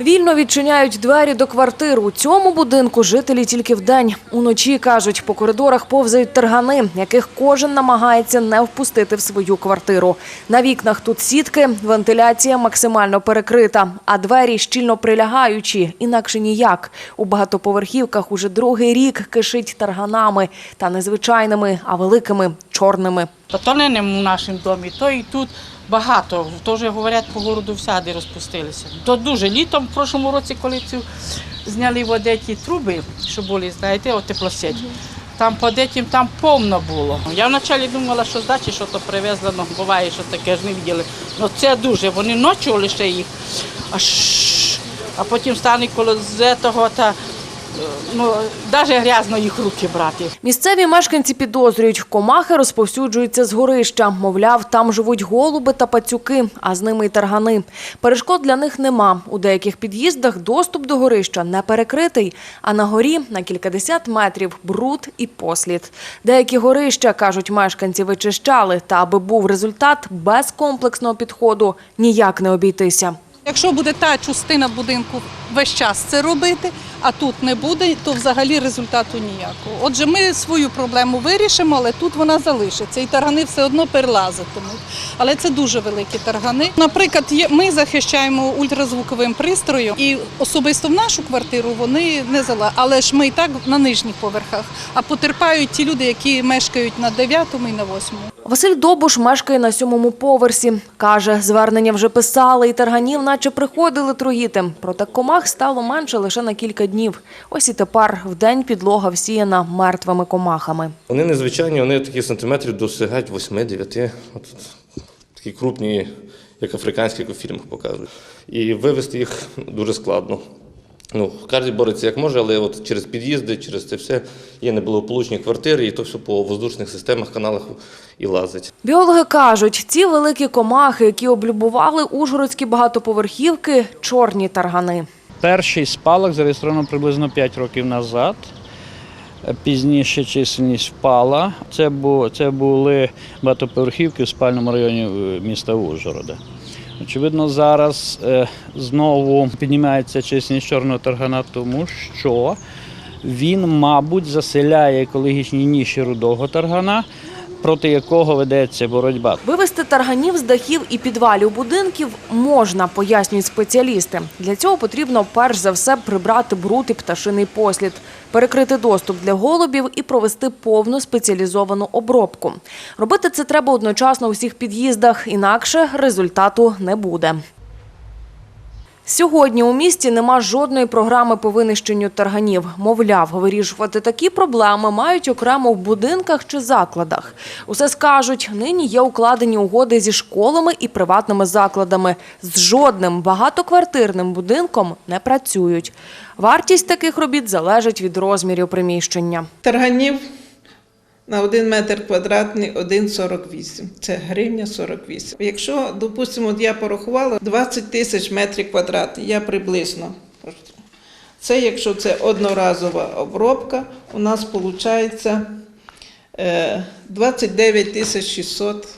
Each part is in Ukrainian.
Вільно відчиняють двері до квартир. У цьому будинку жителі тільки вдень. Уночі, кажуть, по коридорах повзають тергани, яких кожен намагається не впустити в свою квартиру. На вікнах тут сітки, вентиляція максимально перекрита, а двері щільно прилягаючі, інакше ніяк. У багатоповерхівках уже другий рік кишить тарганами та не звичайними, а великими чорними. Та то не в нашому домі, то і тут багато. То вже говорять, по городу всяди розпустилися. То дуже літом, в прошлому році, коли цю зняли в Одеті труби, що були, знаєте, от теплосеть. Там по Одеті там повно було. Я вначалі думала, що з дачі що то привезли, ну буває, що таке ж не виділи. Ну це дуже. Вони ночі лише їх, аж, а потім стане коло з того та е, ну, навіть грязно їх руки брати. Місцеві мешканці підозрюють, комахи розповсюджуються з горища. Мовляв, там живуть голуби та пацюки, а з ними й таргани. Перешкод для них нема. У деяких під'їздах доступ до горища не перекритий, а на горі на кількадесят метрів бруд і послід. Деякі горища, кажуть мешканці, вичищали, та аби був результат без комплексного підходу ніяк не обійтися. Якщо буде та частина будинку весь час це робити, а тут не буде, то взагалі результату ніякого. Отже, ми свою проблему вирішимо, але тут вона залишиться. І таргани все одно перелазитимуть. Але це дуже великі таргани. Наприклад, ми захищаємо ультразвуковим пристроєм, і особисто в нашу квартиру вони не зала. Але ж ми і так на нижніх поверхах. А потерпають ті люди, які мешкають на 9 і на 8. Василь Добуш мешкає на сьомому поверсі. Каже, звернення вже писали, і тарганів наче приходили труїти. Проте комах стало менше лише на кілька днів. Ось і тепер вдень підлога всіяна мертвими комахами. Вони незвичайні, вони такі сантиметрів досягають 8-9. От, такі крупні, як африканські, як у фільмах показують. І вивезти їх дуже складно. Ну, кожен бореться як може, але от через під'їзди, через це все є неблагополучні квартири, і то все по воздушних системах, каналах і лазить. Біологи кажуть, ці великі комахи, які облюбували ужгородські багатоповерхівки, чорні таргани. Перший спалах зареєстровано приблизно 5 років назад. Пізніше чисельність впала. Це, бу, це були багатоповерхівки в спальному районі е, міста Ужгорода. Очевидно, зараз е, знову піднімається чесність чорного таргана, тому що він, мабуть, заселяє екологічні ніші рудого таргана, проти якого ведеться боротьба. Вивести тарганів з дахів і підвалів будинків можна, пояснюють спеціалісти. Для цього потрібно перш за все прибрати бруд і пташиний послід, перекрити доступ для голубів і провести повну спеціалізовану обробку. Робити це треба одночасно у всіх під'їздах, інакше результату не буде. Сьогодні у місті нема жодної програми по винищенню тарганів. Мовляв, вирішувати такі проблеми мають окремо в будинках чи закладах. Усе скажуть, нині є укладені угоди зі школами і приватними закладами. З жодним багатоквартирним будинком не працюють. Вартість таких робіт залежить від розмірів приміщення. Тарганів на 1 метр квадратний 1,48. Це гривня 48. Якщо, допустимо, я порахувала 20 тисяч метрів квадратних, я приблизно. Це якщо це одноразова обробка, у нас виходить 29 тисяч 600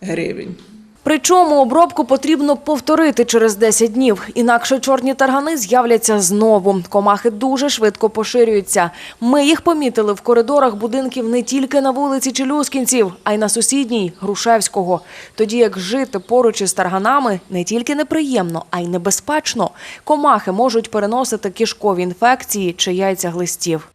гривень. Причому обробку потрібно повторити через 10 днів, інакше чорні таргани з'являться знову. Комахи дуже швидко поширюються. Ми їх помітили в коридорах будинків не тільки на вулиці Челюскінців, а й на сусідній Грушевського. Тоді як жити поруч із тарганами не тільки неприємно, а й небезпечно. Комахи можуть переносити кишкові інфекції чи яйця глистів.